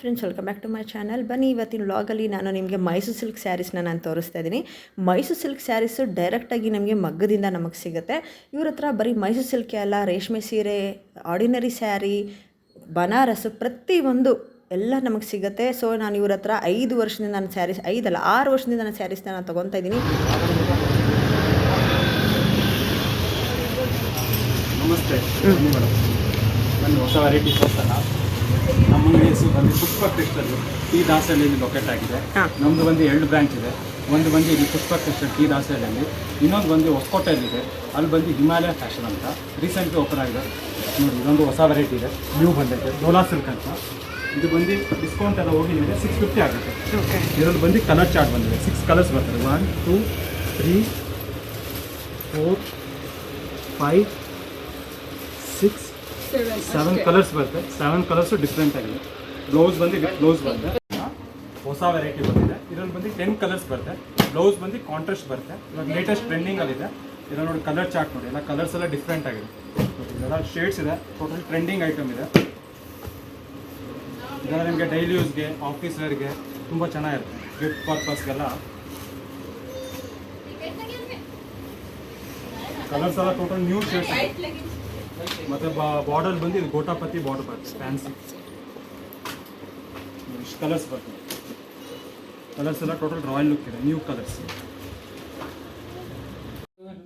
Friends welcome back to my channel ಬನ್ನಿ, ಇವತ್ತಿನ ವ್ಲಾಗಲ್ಲಿ ನಾನು ನಿಮಗೆ ಮೈಸೂರು ಸಿಲ್ಕ್ ಸ್ಯಾರೀಸ್ನ ನಾನು ತೋರಿಸ್ತಾ ಇದ್ದೀನಿ ಮೈಸೂರು ಸಿಲ್ಕ್ ಸ್ಯಾರೀಸು ಡೈರೆಕ್ಟಾಗಿ ನಮಗೆ ಮಗ್ಗದಿಂದ ನಮಗೆ ಸಿಗುತ್ತೆ. ಇವ್ರ ಹತ್ರ ಬರೀ ಮೈಸೂರು ಸಿಲ್ಕೆ ಅಲ್ಲ, ರೇಷ್ಮೆ ಸೀರೆ ಆರ್ಡಿನರಿ ಸ್ಯಾರಿ ಬನಾರಸ್ ಪ್ರತಿಯೊಂದು ಎಲ್ಲ ನಮಗೆ ಸಿಗುತ್ತೆ. ಸೊ ನಾನು ಇವ್ರ ಹತ್ರ ಐದು ವರ್ಷದಿಂದ ನಾನು ಸ್ಯಾರೀಸ್ ಐದಲ್ಲ ಆರು ವರ್ಷದಿಂದ ನಾನು ಸ್ಯಾರೀಸ್ನ ನಾನು ತೊಗೊತಾ ಇದ್ದೀನಿ ನಮಸ್ತೆ ಹೊಸ ವೆರೈಟಿ ಹೆಸರು ಬಂದು ಪುಷ್ಪ ಕ್ರಿಸ್ಟಲ್ ಟಿ ದಾಸಹಳ್ಳಿಯಲ್ಲಿ ಲೊಕೇಟ್ ಆಗಿದೆ. ನಮ್ದು ನಮ್ಮದು ಬಂದು ಎರಡು ಬ್ರಾಂಚ್ ಇದೆ. ಒಂದು ಬಂದು ಇಲ್ಲಿ ಪುಷ್ಪ ಕ್ರಿಸ್ಟಲ್ ಟಿ ದಾಸಹಳ್ಳಿಯಲ್ಲಿ ಇನ್ನೊಂದು ಬಂದು ಹೊಸಕೋಟೆಯಲ್ಲಿದೆ ಅಲ್ಲಿ ಬಂದು ಹಿಮಾಲಯ ಫ್ಯಾಷನ್ ಅಂತ. ರೀಸೆಂಟ್ಲಿ ಓಪನ್ ಆಗಿದೆ. ನೋಡಿ ಇದೊಂದು ಹೊಸ ವೆರೈಟಿ ಇದೆ. ನ್ಯೂ ಬಂದೈತೆ. ಡೋಲಾ ಸಿಲ್ಕ್ ಅಂತ. ಇದು ಬಂದು ಡಿಸ್ಕೌಂಟ್ ಎಲ್ಲ ಹೋಗಿ ನಿಮಗೆ ಸಿಕ್ಸ್ ಫಿಫ್ಟಿ ಆಗುತ್ತೆ. ಇದರಲ್ಲಿ ಬಂದು ಕಲರ್ ಚಾರ್ಟ್ ಬಂದಿದೆ. ಸಿಕ್ಸ್ ಕಲರ್ಸ್ ಬರ್ತದೆ. One two three four five six seven colours ಬರುತ್ತೆ. ಸೆವೆನ್ ಕಲರ್ಸು ಡಿಫ್ರೆಂಟ್ ಆಗಿದೆ. ಬ್ಲೌಸ್ ಬಂದು ವಿತ್ ಬ್ಲೌಸ್ ಬರುತ್ತೆ. ಹೊಸ ವೆರೈಟಿ ಬಂದಿದೆ. ಇದ್ರಲ್ಲಿ ಬಂದು ಟೆನ್ ಕಲರ್ಸ್ ಬರುತ್ತೆ. ಬ್ಲೌಸ್ ಬಂದು ಕಾಂಟ್ರಾಸ್ಟ್ ಬರುತ್ತೆ. ಇವಾಗ ಲೇಟೆಸ್ಟ್ ಟ್ರೆಂಡಿಂಗ್ ಅಲ್ಲಿದೆ ಇದರಲ್ಲಿ ನೋಡಿ ಕಲರ್ ಚಾರ್ಟ್ ನೋಡಿ. ಎಲ್ಲ ಕಲರ್ಸ್ ಎಲ್ಲ ಡಿಫ್ರೆಂಟ್ ಆಗಿದೆ. ಇದೆಲ್ಲ ಶೇಡ್ಸ್ ಇದೆ. ಟೋಟಲ್ ಟ್ರೆಂಡಿಂಗ್ ಐಟಮ್ ಇದೆ. ಇದೆಲ್ಲ ನಿಮಗೆ ಡೈಲಿ ಯೂಸ್ಗೆ ಆಫೀಸ್ ವೇರ್ಗೆ ತುಂಬ ಚೆನ್ನಾಗಿರುತ್ತೆ. ಗಿಫ್ಟ್ ಪರ್ಪಸ್ಗೆಲ್ಲ ಕಲರ್ಸ್ ಎಲ್ಲ ಟೋಟಲ್ ನ್ಯೂ ಶೇಡ್ಸ್ ಮತ್ತೆ ಬಾರ್ಡರ್ ಬಂದು ಇದು ಗೋಟಾಪತಿ ಬಾರ್ಡರ್ ಬರುತ್ತೆ ಫ್ಯಾನ್ಸಿ ಇಷ್ಟು ಕಲರ್ಸ್ ಬರ್ತದೆ ಕಲರ್ಸ್ ಎಲ್ಲ ಟೋಟಲ್ ರಾಯಲ್ ಲುಕ್ ಇದೆ ನ್ಯೂ ಕಲರ್ಸ್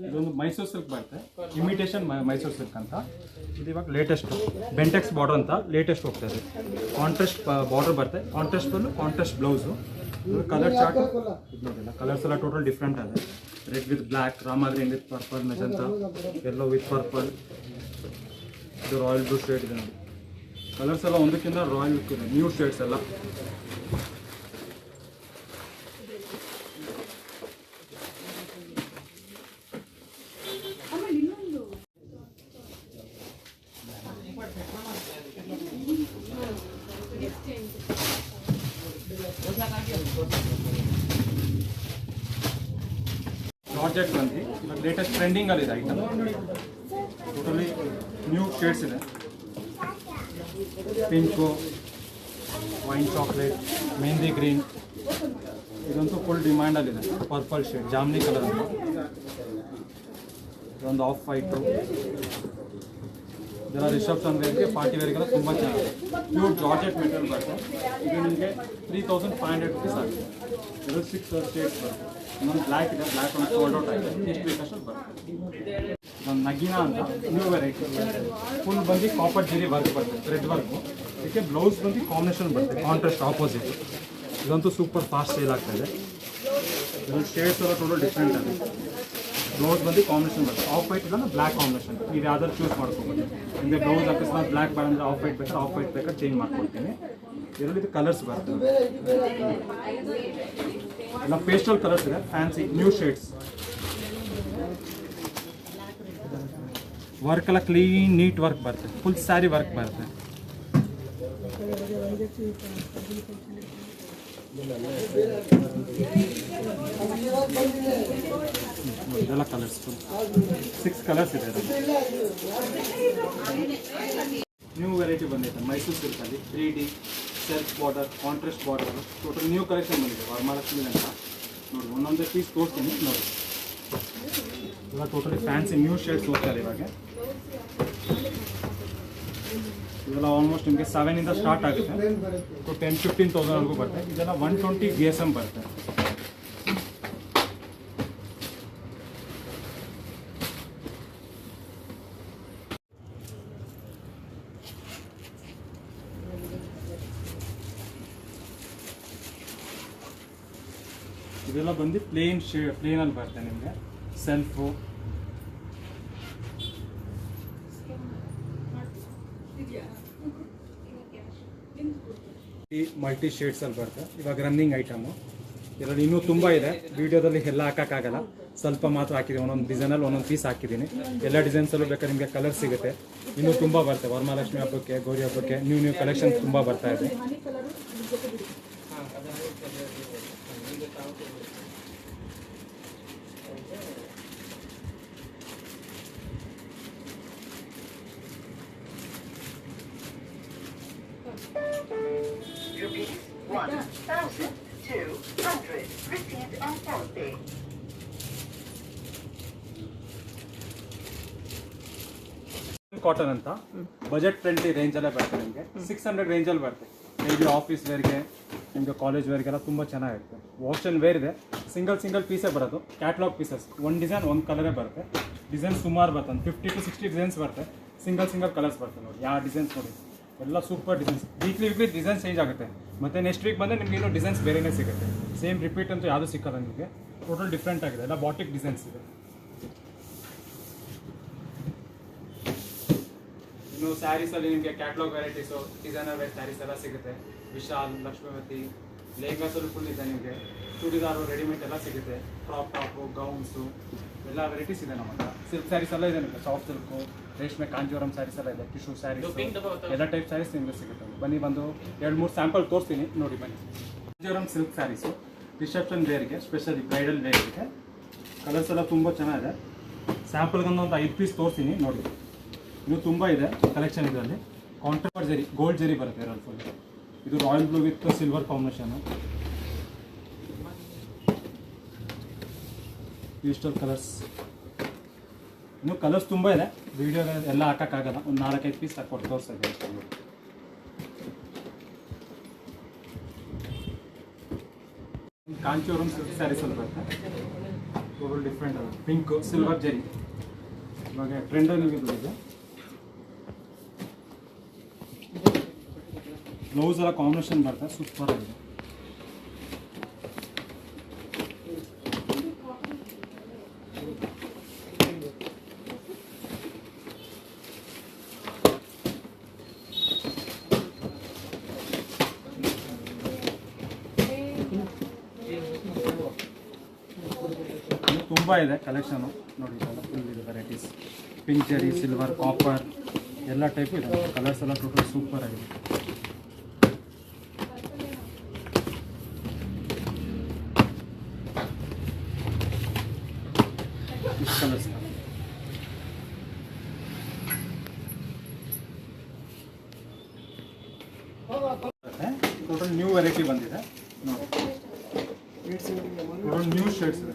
ಇದೊಂದು ಮೈಸೂರು ಸಿಲ್ಕ್ ಬರುತ್ತೆ. ಇಮಿಟೇಷನ್ ಮೈಸೂರು ಸಿಲ್ಕ್ ಅಂತ. ಇದು ಇವಾಗ ಲೇಟೆಸ್ಟ್ ಬೆಂಟೆಕ್ಸ್ ಬಾರ್ಡರ್ ಅಂತ ಲೇಟೆಸ್ಟ್ ಹೋಗ್ತಾ ಇದೆ. ಕಾಂಟ್ರಾಸ್ಟ್ ಬಾರ್ಡರ್ ಬರುತ್ತೆ. ಕಾಂಟ್ರಾಸ್ಟ್ ಬಲ್ಲು ಕಾಂಟ್ರಾಸ್ಟ್ ಬ್ಲೌಸು ಕಲರ್ ಚಾರ್ಟ್ ನೋಡಿಲ್ಲ ಕಲರ್ಸ್ ಎಲ್ಲ ಟೋಟಲ್ ಡಿಫ್ರೆಂಟ್ ಇದೆ red with black Rama green with purple magenta yellow with purple ಇದು ರಾಯಲ್ ಬ್ಲೂ ಶೇಡ್ ಇದೆ ನೋಡಿ ಕಲರ್ಸ್ ಎಲ್ಲ ಒಂದಕ್ಕಿಂತ ರಾಯಲ್ ಲುಕ್ ಇದೆ ನ್ಯೂ ಶೇಡ್ಸ್ ಎಲ್ಲ ಪ್ರಾಜೆಕ್ಟ್ ಬಂದು ಇವಾಗ ಲೇಟೆಸ್ಟ್ ಟ್ರೆಂಡಿಂಗ್ ಅಲ್ಲಿ ಇದೆ ಐಟಮ್ ಟೋಟಲಿ ನ್ಯೂ ಶೇಡ್ಸ್ ಇದೆ pink wine chocolate mehndi green ಇದಂತೂ ಫುಲ್ ಡಿಮ್ಯಾಂಡಲ್ಲಿದೆ ಪರ್ಪಲ್ ಶೇಡ್ ಜಾಮ್ನಿ ಕಲರ್ ಅಂತ ಇದೊಂದು ಆಫ್ ವೈಟು ಇದೆಲ್ಲ ರಿಸೆಪ್ಷನ್ ವೇರ್ಗೆ ಪಾರ್ಟಿ ವೇರ್ಗೆಲ್ಲ ತುಂಬ ಚೆನ್ನಾಗಿದೆ ಪ್ಯೂರ್ ಜಾರ್ಜೆಟ್ ಮೆಟೀರಿಯಲ್ ಬರುತ್ತೆ ಇದು ನಿಮಗೆ three thousand five hundred rupees ಆಗುತ್ತೆ ಇದು ಸಿಕ್ಸ್ ಶೇಡ್ಸ್ ಬರುತ್ತೆ ಇನ್ನೊಂದು ಬ್ಲ್ಯಾಕ್ ಇದೆ ಬ್ಲ್ಯಾಕ್ ಒಂದು ಸೋಲ್ಡ್ ಔಟ್ ಆಗಿದೆ ಎಷ್ಟು ಬೇಕಷ್ಟು ಬರುತ್ತೆ ಒಂದು ನಗಿನ ಅಂತ ನ್ಯೂ ವೆರೈಟಿ ಫುಲ್ ಬಂದು ಕಾಪರ್ ಜರಿ ವರ್ಕ್ ಬರುತ್ತೆ ಥ್ರೆಡ್ ವರ್ಕು ಇದಕ್ಕೆ ಬ್ಲೌಸ್ ಬಂದು ಕಾಂಬಿನೇಷನ್ ಬರುತ್ತೆ ಕಾಂಟ್ರಾಸ್ಟ್ ಆಪೋಸಿಟ್ ಇದಂತೂ ಸೂಪರ್ ಫಾಸ್ಟ್ ಸೇಲ್ ಆಗ್ತಾ ಇದೆ. ಇದ್ರಲ್ಲಿ ಶೇಡ್ಸ್ ಎಲ್ಲ ಟೋಟಲ್ ಡಿಫ್ರೆಂಟ್ ಆಗಿದೆ ಬ್ಲೌಸ್ ಬಂದು ಕಾಂಬಿನೇಷನ್ ಬರುತ್ತೆ. ಆಫ್ ವೈಟ್ ಇಲ್ಲ ಬ್ಲ್ಯಾಕ್ ಕಾಂಬಿನೇಷನ್ ನೀವು ಯಾವ್ದಾದ್ರು ಚೂಸ್ ಮಾಡ್ಕೊಬೋದು. ನಿಮಗೆ ಬ್ಲೌಸ್ ಅಕಸ್ಮಾತ್ ಬ್ಲ್ಯಾಕ್ ಬೇಡ ಅಂದರೆ ಆಫ್ ವೈಟ್ ಬೇಕಾದ್ರೆ ಆಫ್ ವೈಟ್ ಬೇಕಾದ್ರೆ ಚೇಂಜ್ ಮಾಡ್ಕೊಡ್ತೀನಿ. ಇದರಲ್ಲಿ ಇದು ಕಲರ್ಸ್ ಬರ್ತವೆ ಎಲ್ಲ ಪೇಸ್ಟಲ್ ಕಲರ್ಸ್ ಇದೆ ಫ್ಯಾನ್ಸಿ ನ್ಯೂ ಶೇಡ್ಸ್ ವರ್ಕ್ ಎಲ್ಲ ಕ್ಲೀನ್ ನೀಟ್ ವರ್ಕ್ ಬರುತ್ತೆ. ಫುಲ್ ಸ್ಯಾರಿ ವರ್ಕ್ ಬರುತ್ತೆ. ಇದೆಲ್ಲ ಕಲರ್ಸ್ ಸಿಕ್ಸ್ ಕಲರ್ಸ್ ಇದೆ ನ್ಯೂ ವೆರೈಟಿ ಬಂದೈತೆ. Mysore ಸಿಲ್ಕಲ್ಲಿ three D self border contrast border total new collection ಬಂದಿದೆ. ವರಮಹಾಲಕ್ಷ್ಮಿ ಅಂತ. ನೋಡಿ, ಒಂದೊಂದೇ ಪೀಸ್ ತೋರಿಸ್ತೀನಿ. ನೋಡಿ. ಎಲ್ಲ ಟೋಟಲಿ ಫ್ಯಾನ್ಸಿ ನ್ಯೂ ಶೇಡ್ಸ್ ಹೋಗ್ತಾರೆ ಇವಾಗ. ಇದೆಲ್ಲ ಆಲ್ಮೋಸ್ಟ್ ನಿಮಗೆ ಸೆವೆನಿಂದ ಸ್ಟಾರ್ಟ್ ಆಗುತ್ತೆ. ಸೊ ಟೆನ್ ಫಿಫ್ಟೀನ್ ತೌಸಂಡ್ವರೆಗೂ ಬರುತ್ತೆ. ಇದೆಲ್ಲ one twenty B S M ಬರುತ್ತೆ. ಇದೆಲ್ಲ ಬಂದು ಪ್ಲೇನ್ ಶೇ ಪ್ಲೇನಲ್ಲಿ ಬರುತ್ತೆ ನಿಮಗೆ. ಸೆಲ್ಫು ಮಲ್ಟಿ ಶೇಡ್ಸ್ ಅಲ್ಲಿ ಬರುತ್ತೆ. ಇವಾಗ ರನ್ನಿಂಗ್ ಐಟಮು ಇದರಲ್ಲಿ ಇನ್ನೂ ತುಂಬ ಇದೆ. ವಿಡಿಯೋದಲ್ಲಿ ಎಲ್ಲ ಹಾಕೋಕ್ಕಾಗಲ್ಲ. ಸ್ವಲ್ಪ ಮಾತ್ರ ಹಾಕಿದೆ ಒಂದೊಂದು ಡಿಸೈನಲ್ಲಿ ಒಂದೊಂದು ಪೀಸ್ ಹಾಕಿದ್ದೀನಿ ಎಲ್ಲ ಡಿಸೈನ್ಸಲ್ಲೂ ಬೇಕಾದ್ರೆ ನಿಮಗೆ ಕಲರ್ ಸಿಗುತ್ತೆ. ಇನ್ನೂ ತುಂಬ ಬರುತ್ತೆ. ವರಮಹಾಲಕ್ಷ್ಮಿ ಹಬ್ಬಕ್ಕೆ, ಗೌರಿ ಹಬ್ಬಕ್ಕೆ ನ್ಯೂ ನ್ಯೂ ಕಲೆಕ್ಷನ್ ತುಂಬ ಬರ್ತಾ ಇದೆ. Rupees, one thousand two hundred. Received on phone pay. Cotton ಅಂತ ಬಜೆಟ್ ಫ್ರೆಂಡ್ಲಿ ರೇಂಜಲ್ಲೇ ಬರುತ್ತೆ ನಿಮಗೆ. ಸಿಕ್ಸ್ ಹಂಡ್ರೆಡ್ ರೇಂಜಲ್ಲಿ ಬರುತ್ತೆ. ಬಿ ಆಫೀಸ್ ವೇರ್ಗೆ ನಿಮಗೆ ಕಾಲೇಜ್ ವೇರ್ಗೆಲ್ಲ ತುಂಬ ಚೆನ್ನಾಗಿರುತ್ತೆ. ವಾಷನ್ ವೇರ್ ಇದೆ. ಸಿಂಗಲ್ ಸಿಂಗಲ್ ಪೀಸೇ ಬರೋದು. ಕ್ಯಾಟ್ಲಾಗ್ ಪೀಸಸ್ ಒಂದು ಡಿಸೈನ್ ಒಂದು ಕಲರೇ ಬರುತ್ತೆ. ಡಿಸೈನ್ ಸುಮಾರು ಬರ್ತದೆ. ಫಿಫ್ಟಿ ಟು ಸಿಕ್ಸ್ಟಿ ಡಿಸೈನ್ಸ್ ಬರುತ್ತೆ ಸಿಂಗಲ್ ಸಿಂಗಲ್ ಕಲರ್ಸ್ ಬರ್ತದೆ ನೋಡಿ. ಯಾವ ಡಿಸೈನ್ಸ್ ನೋಡಿ. ಎಲ್ಲ super designs weekly weekly designs change ಆಗುತ್ತೆ. ಮತ್ತೆ ನೆಕ್ಸ್ಟ್ ವೀಕ್ ಬಂದರೆ ನಿಮಗೆ ಇನ್ನೂ ಡಿಸೈನ್ಸ್ ಬೇರೆನೇ ಸಿಗುತ್ತೆ. ಸೇಮ್ ರಿಪೀಟ್ ಅಂತೂ ಯಾವುದೂ ಸಿಕ್ಕಲ್ಲ ನಿಮಗೆ. ಟೋಟಲ್ ಡಿಫ್ರೆಂಟ್ ಆಗಿದೆ. ಎಲ್ಲ ಬಾಟಿಕ್ ಡಿಸೈನ್ಸ್ ಇದೆ. ಇನ್ನು ಸ್ಯಾರೀಸಲ್ಲಿ ನಿಮಗೆ catalogue varieties designer wear sarees ಎಲ್ಲ ಸಿಗುತ್ತೆ. ವಿಶಾಲ್ ಲಕ್ಷ್ಮೀವತಿ ಲೆಹಂಗಾಸ್ ಫುಲ್ ಇದೆ ನಿಮಗೆ. ಚೂಡಿದಾರು ರೆಡಿಮೇಡ್ ಎಲ್ಲ ಸಿಗುತ್ತೆ. ಕ್ರಾಪ್ ಟಾಪು ಗೌನ್ಸು ಎಲ್ಲ ವೆರೈಟೀಸ್ ಇದೆ ನಮ್ಮ ಹತ್ರ. ಸಿಲ್ಕ್ ಸ್ಯಾರೀಸ್ ಎಲ್ಲ ಇದೆ ನಿಮಗೆ. ಸಾಫ್ಟ್ ಸಿಲ್ಕು ರೇಷ್ಮೆ ಕಾಂಜೀವರಂ ಸ್ಯಾರೀಸ್ ಎಲ್ಲ ಇದೆ. ಟಿಶ್ಯೂ ಸ್ಯಾರೀಸ್ ಎಲ್ಲ ಟೈಪ್ ಸ್ಯಾರೀಸ್ ನಿಮಗೆ ಸಿಗುತ್ತೆ. ಬನ್ನಿ ಬಂದು ಎರಡು ಮೂರು ಸ್ಯಾಂಪಲ್ ತೋರಿಸ್ತೀನಿ. ನೋಡಿ ಬನ್ನಿ. ಕಾಂಜೀವರಂ ಸಿಲ್ಕ್ ಸ್ಯಾರೀಸು ರಿಸೆಪ್ಷನ್ ವೇರ್ಗೆ ಸ್ಪೆಷಲಿ ಬ್ರೈಡಲ್ ವೇರ್ಗೆ ಕಲರ್ಸ್ ಎಲ್ಲ ತುಂಬ ಚೆನ್ನಾಗಿದೆ. ಸ್ಯಾಂಪಲ್ಗೆ ಒಂದು ಐದು ಪೀಸ್ ತೋರಿಸ್ತೀನಿ. ನೋಡಿ. ಇನ್ನು ತುಂಬ ಇದೆ ಕಲೆಕ್ಷನ್ ಇದರಲ್ಲಿ. ಕಾಂಟ್ರಾಕ್ಟ್ ಜರಿ ಗೋಲ್ಡ್ ಜರಿ ಬರುತ್ತೆ ಇದರಲ್ಲಿ ಫುಲ್ ಇದು royal blue with silver combination ಇಷ್ಟೊಂದು ಕಲರ್ಸ್ ಇನ್ನೂ ಕಲರ್ಸ್ ತುಂಬ ಇದೆ. ವಿಡಿಯೋ ಎಲ್ಲ ಹಾಕೋಕ್ಕಾಗಲ್ಲ. ಒಂದು ನಾಲ್ಕೈದು ಪೀಸ್ ಹಾಕೊಟ್ಟು ತೋರಿಸ್ತಾ ಇದ್ದೀನಿ ಕಾಂಚೂರಮ್ ಸಿಲ್ಕ್ ಸ್ಯಾರೀಸ್ ಅಲ್ಲಿ ಬರುತ್ತೆ ಟೋಟಲ್ ಡಿಫ್ರೆಂಟ್ ಅದು. ಪಿಂಕು ಸಿಲ್ವರ್ ಜರಿ ಇವಾಗ ಟ್ರೆಂಡ್ ನಿಮಗೆ ಇದೆ. ಬ್ಲೌಸ್ ಎಲ್ಲ ಕಾಂಬಿನೇಷನ್ ಬರ್ತದೆ ಸೂಪರ್ ಆಗಿದೆ. ಇದೆ ಕಲೆಕ್ಷನು ನೋಡಿ ಫುಲ್ ಇದೆ varieties pink zari silver copper ಎಲ್ಲ ಟೈಪ್ ಇದೆ. ಕಲರ್ಸ್ ಎಲ್ಲ ಟೋಟಲ್ ಸೂಪರ್ ಆಗಿದೆ. ಟೋಟಲ್ ನ್ಯೂ ವೆರೈಟಿ ಬಂದಿದೆ. ನೋಡಿ. ನ್ಯೂ ಶೇಡ್ಸ್ ಇದೆ.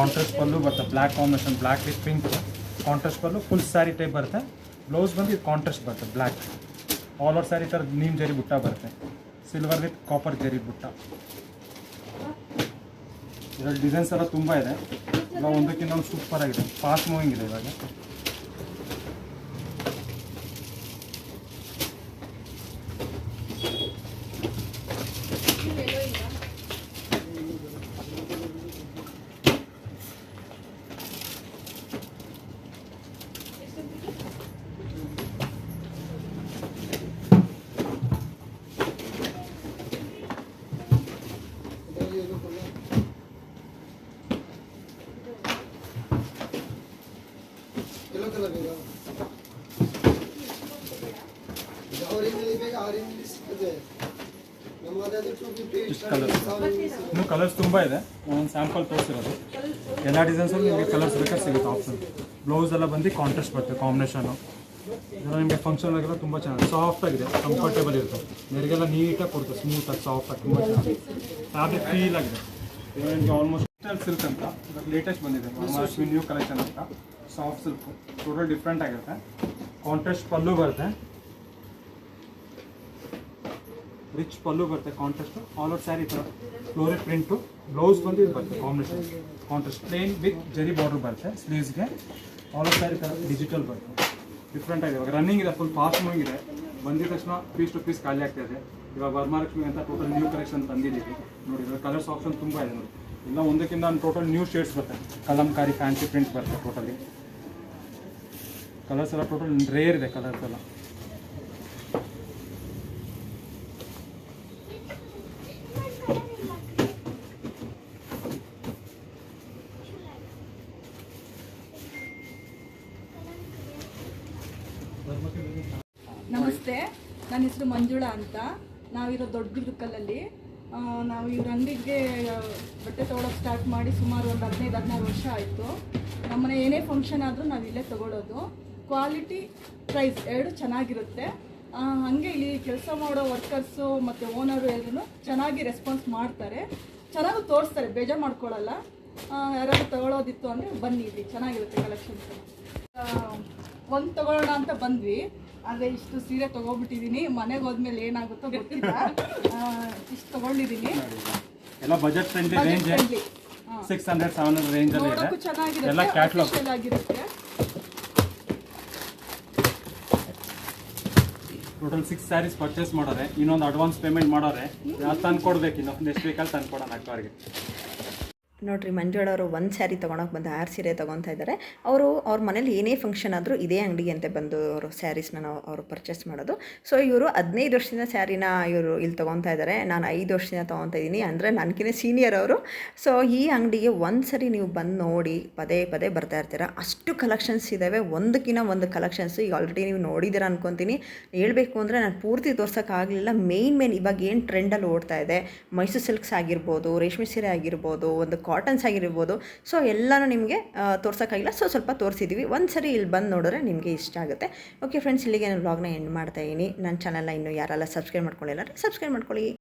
ಕಾಂಟ್ರಾಸ್ಟ್ ಪಲ್ಲು ಬರುತ್ತೆ. Black combination black with pink contrast pallu full saree type ಬರುತ್ತೆ. ಬ್ಲೌಸ್ ಬಂದು ಇದು ಕಾಂಟ್ರಾಸ್ಟ್ ಬರುತ್ತೆ ಬ್ಲ್ಯಾಕ್ ಆಲ್ ಓವರ್ ಸ್ಯಾರಿ ಥರ ನೀಮ್ ಜರಿ ಬುಟ್ಟ ಬರುತ್ತೆ. ಸಿಲ್ವರ್ ವಿತ್ ಕಾಪರ್ ಜರಿ ಬುಟ್ಟ. ಇದರಲ್ಲಿ ಡಿಸೈನ್ಸ್ ಎಲ್ಲ ತುಂಬ ಇದೆ. ಇವಾಗ ಒಂದಕ್ಕಿಂತ ಒಂದು ಸೂಪರ್ ಆಗಿದೆ. ಫಾಸ್ಟ್ ಮೂವಿಂಗ್ ಇದೆ ಇವಾಗ ಎಲ್ಲೋ ಕಲರ್ ಬೇಕಾ ಅವರಿಂದಲೇ ಬೇಕಾ ಅವರಿಂದ ಸಿಗ್ತದೆ ನಮ್ಮದಾದ್ರೆ ಟೂ ಫಿಫ್ಟಿ ಇಷ್ಟು ಕಲರ್ ಇನ್ನು ಕಲರ್ಸ್ ತುಂಬ ಇದೆ. ಒಂದು ಸ್ಯಾಂಪಲ್ ತೋರಿಸಿರೋದು. ಎಲ್ಲ ಡಿಸೈನ್ಸಲ್ಲಿ ನಿಮಗೆ ಕಲರ್ಸ್ ಬೇಕಾದ್ರೆ ಸಿಗುತ್ತೆ ಆಪ್ಷನ್ ಬ್ಲೌಸ್ ಎಲ್ಲ ಬಂದು ಕಾಂಟ್ರಾಸ್ಟ್ ಬರುತ್ತೆ ಕಾಂಬಿನೇಷನು ಇದೆಲ್ಲ ನಿಮಗೆ ಫಂಕ್ಷನ್ ಆಗಿರೋ ತುಂಬ ಚೆನ್ನಾಗಿ ಸಾಫ್ಟ್ ಆಗಿದೆ ಕಂಫರ್ಟೇಬಲ್ ಇರುತ್ತೆ. ಬೇರೆಗೆಲ್ಲ ನೀಟಾಗಿ ಕೊಡುತ್ತೆ ಸ್ಮೂತಾಗಿ ಸಾಫ್ಟಾಗಿ ತುಂಬ ಚೆನ್ನಾಗಿ ಫ್ಯಾಬ್ರಿಕ್ ಫೀಲ್ ಆಗಿದೆ. ನಿಮಗೆ ಆಲ್ಮೋಸ್ಟ್ ಸಿಲ್ಕ್ ಅಂತ ಲೇಟೆಸ್ಟ್ ಬಂದಿದೆ. ನ್ಯೂ ಕಲೆಕ್ಷನ್ ಅಂತ. ಸಾಫ್ಟ್ ಸಿಲ್ಕ್ ಟೋಟಲ್ ಡಿಫ್ರೆಂಟ್ ಆಗಿರುತ್ತೆ ಕಾಂಟ್ರಾಸ್ಟ್ ಪಲ್ಲು ಬರುತ್ತೆ. ರಿಚ್ ಪಲ್ಲು ಬರುತ್ತೆ ಕಾಂಟ್ರಾಸ್ಟ್ ಆಲ್ ಓವರ್ ಸ್ಯಾರಿ ಥರ ಫ್ಲೋರಿ ಪ್ರಿಂಟು ಬ್ಲೌಸ್ ಬಂದು ಇದು ಬರುತ್ತೆ combination contrast plain with zari border ಬರುತ್ತೆ ಸ್ಲೀವ್ಸ್ಗೆ ಆಲ್ ಓವರ್ ಸ್ಯಾರಿ ಥರ ಡಿಜಿಟಲ್ ಬರುತ್ತೆ. ಡಿಫ್ರೆಂಟ್ ಆಗಿದೆ. ಇವಾಗ ರನ್ನಿಂಗ್ ಇದೆ ಫುಲ್ ಫಾಸ್ಟ್ ಮೂವಿಂಗ್ ಇದೆ ಬಂದಿದ ತಕ್ಷಣ ಪೀಸ್ ಟು ಪೀಸ್ ಖಾಲಿ ಆಗ್ತಾ ಇದೆ. ಇವಾಗ ವರಮಹಾಲಕ್ಷ್ಮಿ ಅಂತ ಟೋಟಲ್ ನ್ಯೂ ಕಲೆಕ್ಷನ್ ತಂದಿದ್ದೀವಿ. ನೋಡಿ, ಇವಾಗ ಕಲರ್ಸ್ ಆಪ್ಷನ್ ತುಂಬ ಇದೆ ನೋಡಿ. ಇಲ್ಲ ಒಂದಕ್ಕಿಂತ ಒಂದು ಟೋಟಲ್ ನ್ಯೂ ಶೇಡ್ಸ್ ಬರುತ್ತೆ. ಕಲಂಕಾರಿ ಫ್ಯಾನ್ಸಿ ಪ್ರಿಂಟ್ ಬರುತ್ತೆ ಟೋಟಲಿ ಕಲರ್ಸ್ ಎಲ್ಲ ಟೋಟಲ್ ರೇರ್ ಇದೆ ಕಲರ್ಸ್ ಎಲ್ಲ. ನಮಸ್ತೆ, ನನ್ನ ಹೆಸರು ಮಂಜುಳಾ ಅಂತ. ನಾವಿರೋ ದೊಡ್ಡ ಬಿಲ್ಕಲ್ಲಲ್ಲಿ ನಾವು ಇವ್ರ ಅಂಗಡಿಗೆ ಬಟ್ಟೆ ತೊಗೊಳಕ್ಕೆ ಸ್ಟಾರ್ಟ್ ಮಾಡಿ ಸುಮಾರು ಒಂದು ಹದಿನೈದು ಹದಿನಾರು ವರ್ಷ ಆಯಿತು. ನಮ್ಮನೆ ಏನೇ ಫಂಕ್ಷನ್ ಆದರೂ ನಾವು ಇಲ್ಲೇ ತೊಗೊಳೋದು. ಕ್ವಾಲಿಟಿ ಪ್ರೈಸ್ ಎರಡು ಚೆನ್ನಾಗಿರುತ್ತೆ. ಹಾಗೆ ಇಲ್ಲಿ ಕೆಲಸ ಮಾಡೋ ವರ್ಕರ್ಸು ಮತ್ತು ಓನರು ಎಲ್ಲರೂ ಚೆನ್ನಾಗಿ ರೆಸ್ಪಾನ್ಸ್ ಮಾಡ್ತಾರೆ. ಚೆನ್ನಾಗೂ ತೋರಿಸ್ತಾರೆ ಬೇಜಾರು ಮಾಡ್ಕೊಳ್ಳಲ್ಲ ಯಾರಾದರೂ ತಗೊಳ್ಳೋದಿತ್ತು ಅಂದರೆ ಬನ್ನಿ ಇಲ್ಲಿ ಚೆನ್ನಾಗಿರುತ್ತೆ ಕಲೆಕ್ಷನ್ಸ್ ಒಂದು ತಗೊಳ್ಳೋಣ ಅಂತ ಬಂದ್ವಿ. ಆದರೆ ಇಷ್ಟು ಸೀರೆ ತೊಗೊಬಿಟ್ಟಿದ್ದೀನಿ ಮನೆಗೆ ಹೋದ್ಮೇಲೆ ಏನಾಗುತ್ತೋ ಗೊತ್ತಿಲ್ಲ. ಇಷ್ಟು ತೊಗೊಂಡಿದ್ದೀನಿ ಎಲ್ಲ budget friendly. Six hundred seven hundred range ಅಲ್ಲಿ ನೋಡೋಕ್ಕೂ ಇದೆ ಚೆನ್ನಾಗಿರುತ್ತೆ ಎಲ್ಲ ಕ್ಯಾಟ್ಲಾಗ್ official ಆಗಿರುತ್ತೆ ಟೋಟಲ್ ಸಿಕ್ಸ್ ಸ್ಯಾರೀಸ್ ಪರ್ಚೇಸ್ ಮಾಡೋರೆ, ಇನ್ನೊಂದು ಅಡ್ವಾನ್ಸ್ ಪೇಮೆಂಟ್ ಮಾಡೋರೆ ತಂದು ಕೊಡ್ಬೇಕು ಇನ್ನು ನೆಕ್ಸ್ಟ್ ವೀಕಲ್ಲಿ ತಂದು ಕೊಡೋಣ ಅಕ್ಕವ್ರಿಗೆ ನೋಡ್ರಿ ಮಂಜುಳವರು ಒಂದು ಸ್ಯಾರಿ ತೊಗೊಳಕ್ಕೆ ಬಂದು ಆರು ಸೀರೆ ತೊಗೊತಾ ಇದ್ದಾರೆ ಅವರು ಅವ್ರ ಮನೇಲಿ ಏನೇ ಫಂಕ್ಷನ್ ಆದರೂ ಇದೇ ಅಂಗಡಿಗೆ ಅಂತ ಬಂದು ಅವರು ಸ್ಯಾರೀಸ್ನ ನಾವು ಅವರು ಪರ್ಚೇಸ್ ಮಾಡೋದು. ಸೊ ಇವರು ಹದಿನೈದು ವರ್ಷದಿಂದ ಸ್ಯಾರಿನ ಇವರು ಇಲ್ಲಿ ತೊಗೊತಾ ಇದ್ದಾರೆ ನಾನು ಐದು ವರ್ಷದಿಂದ ತೊಗೊತಾ ಇದ್ದೀನಿ ಅಂದರೆ ನನಗಿನೇ ಸೀನಿಯರ್ ಅವರು. ಸೊ ಈ ಅಂಗಡಿಗೆ ಒಂದು ಸರಿ ನೀವು ಬಂದು ನೋಡಿ ಪದೇ ಪದೇ ಬರ್ತಾ ಇರ್ತೀರ. ಅಷ್ಟು ಕಲೆಕ್ಷನ್ಸ್ ಇದ್ದಾವೆ ಒಂದಕ್ಕಿಂತ ಒಂದು ಕಲೆಕ್ಷನ್ಸ್ ಈಗ ಆಲ್ರೆಡಿ ನೀವು ನೋಡಿದ್ದೀರ ಅನ್ಕೊತೀನಿ. ಹೇಳಬೇಕು ಅಂದರೆ ನಾನು ಪೂರ್ತಿ ತೋರ್ಸೋಕ್ಕಾಗಲಿಲ್ಲ ಮೇಯ್ನ್ ಮೇನ್ ಇವಾಗ ಏನು ಟ್ರೆಂಡಲ್ಲಿ ಓಡ್ತಾ ಇದೆ? ಮೈಸೂರು ಸಿಲ್ಕ್ಸ್ ಆಗಿರ್ಬೋದು, ರೇಷ್ಮೆ ಸೀರೆ ಆಗಿರ್ಬೋದು, ಒಂದು ಕಾಟನ್ಸ್ ಆಗಿರ್ಬೋದು. ಸೊ ಎಲ್ಲನೂ ನಿಮಗೆ ತೋರ್ಸೋಕ್ಕಾಗಿಲ್ಲ. ಸೊ ಸ್ವಲ್ಪ ತೋರಿಸಿದ್ದೀವಿ ಒಂದು ಸರಿ ಇಲ್ಲಿ ಬಂದು ನೋಡಿದ್ರೆ ನಿಮಗೆ ಇಷ್ಟ ಆಗುತ್ತೆ. ಓಕೆ ಫ್ರೆಂಡ್ಸ್ ಇಲ್ಲಿಗೆ ನಾನು ವ್ಲಾಗ್ನ ಎಂಡ್ ಮಾಡ್ತಾ ಇದ್ದೀನಿ ನನ್ನ ಚಾನಲ್ನ ಇನ್ನೂ ಯಾರೆಲ್ಲ ಸಬ್ಸ್ಕ್ರೈಬ್ ಮಾಡ್ಕೊಳ್ಳಿಲ್ಲ ಸಬ್ಸ್ಕ್ರೈಬ್ ಮಾಡ್ಕೊಳ್ಳಿ.